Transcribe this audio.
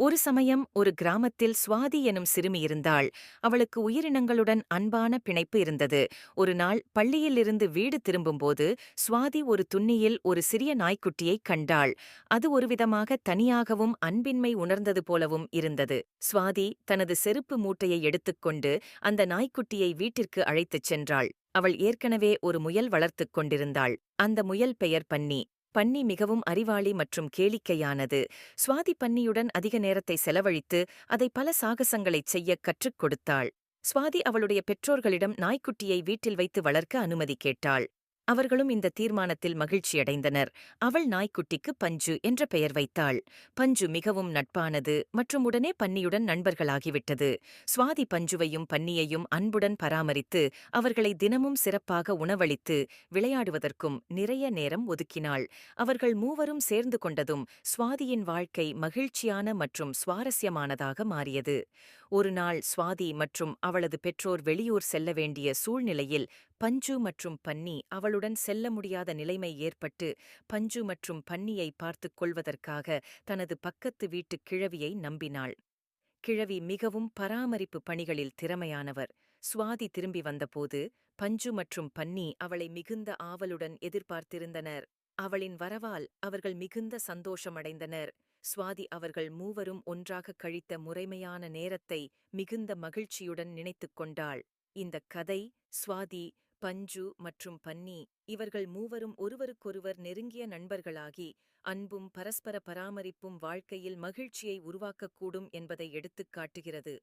ஒரு சமயம் ஒரு கிராமத்தில் சுவாதி எனும் சிறுமி இருந்தாள். அவளுக்கு உயிரினங்களுடன் அன்பான பிணைப்பு இருந்தது. ஒரு நாள் பள்ளியிலிருந்து வீடு திரும்பும்போது சுவாதி ஒரு துண்ணியில் ஒரு சிறிய நாய்க்குட்டியைக் கண்டாள். அது ஒருவிதமாக தனியாகவும் அன்பின்மை உணர்ந்தது போலவும் இருந்தது. சுவாதி தனது செருப்பு மூட்டையை எடுத்துக்கொண்டு அந்த நாய்க்குட்டியை வீட்டிற்கு அழைத்துச் சென்றாள். அவள் ஏற்கனவே ஒரு முயல் வளர்த்துக் கொண்டிருந்தாள். அந்த முயல் பெயர் பன்னி. பன்னி மிகவும் அறிவாளி மற்றும் கேளிக்கையானது. சுவாதி பன்னியுடன் அதிக நேரத்தை செலவழித்து அதை பல சாகசங்களைச் செய்யக் கற்றுக் கொடுத்தாள். சுவாதி அவளுடைய பெற்றோர்களிடம் நாய்க்குட்டியை வீட்டில் வைத்து வளர்க்க அனுமதி கேட்டாள். அவர்களும் இந்த தீர்மானத்தில் மகிழ்ச்சியடைந்தனர். அவள் நாய்க்குட்டிக்கு பஞ்சு என்ற பெயர் வைத்தாள். பஞ்சு மிகவும் நட்பானது மற்றும் உடனே பன்னியுடன் நண்பர்களாகிவிட்டது. சுவாதி பஞ்சுவையும் பன்னியையும் அன்புடன் பராமரித்து அவர்களை தினமும் சிறப்பாக உணவளித்து விளையாடுவதற்கும் நிறைய நேரம் ஒதுக்கினாள். அவர்கள் மூவரும் சேர்ந்து கொண்டதும் சுவாதியின் வாழ்க்கை மகிழ்ச்சியான மற்றும் சுவாரஸ்யமானதாக மாறியது. ஒரு நாள் சுவாதி மற்றும் அவளது பெற்றோர் வெளியூர் செல்ல வேண்டிய சூழ்நிலையில் பஞ்சு மற்றும் பன்னி அவளுடன் செல்ல முடியாத நிலைமை ஏற்பட்டு பஞ்சு மற்றும் பன்னியை பார்த்துக் கொள்வதற்காக தனது பக்கத்து வீட்டுக் கிழவியை நம்பினாள். கிழவி மிகவும் பராமரிப்பு பணிகளில் திறமையானவர். சுவாதி திரும்பி வந்தபோது பஞ்சு மற்றும் பன்னி அவளை மிகுந்த ஆவலுடன் எதிர்பார்த்திருந்தனர். அவளின் வரவால் அவர்கள் மிகுந்த சந்தோஷமடைந்தனர். சுவாதி அவர்கள் மூவரும் ஒன்றாக கழித்த முறைமையான நேரத்தை மிகுந்த மகிழ்ச்சியுடன் நினைத்துக் கொண்டாள். இந்தக் கதை சுவாதி பஞ்சு மற்றும் பன்னி இவர்கள் மூவரும் ஒருவருக்கொருவர் நெருங்கிய நண்பர்களாகி அன்பும் பரஸ்பர பராமரிப்பும் வாழ்க்கையில் மகிழ்ச்சியை உருவாக்கக்கூடும் என்பதை எடுத்துக் காட்டுகிறது.